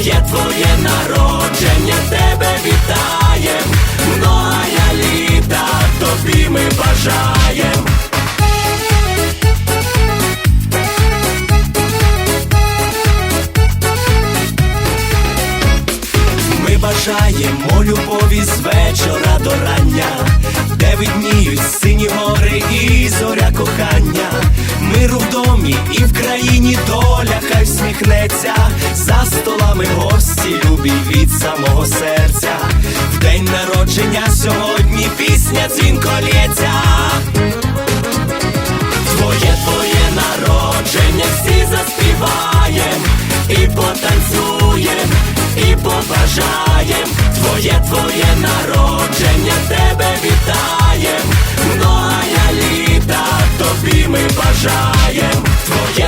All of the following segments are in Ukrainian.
Твоє твоє народження, тебе вітаєм, многая літа тобі ми бажаєм. Ми бажаємо любові з вечора до рання, домі і в країні доля хай всміхнеться, за столами гості любі від самого серця. В день народження сьогодні пісня дзвінко лється. Твоє твоє народження, всі заспіваєм і потанцюєм, і побажаєм. Твоє твоє народження, тебе вітаєм, літа тобі ми бажаєм.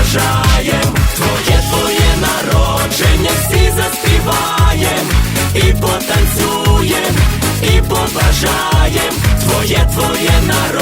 тобі. Твоє твоє народження, всі заспіваєм, і потанцюєм, і побажаєм. Твоє твоє народження,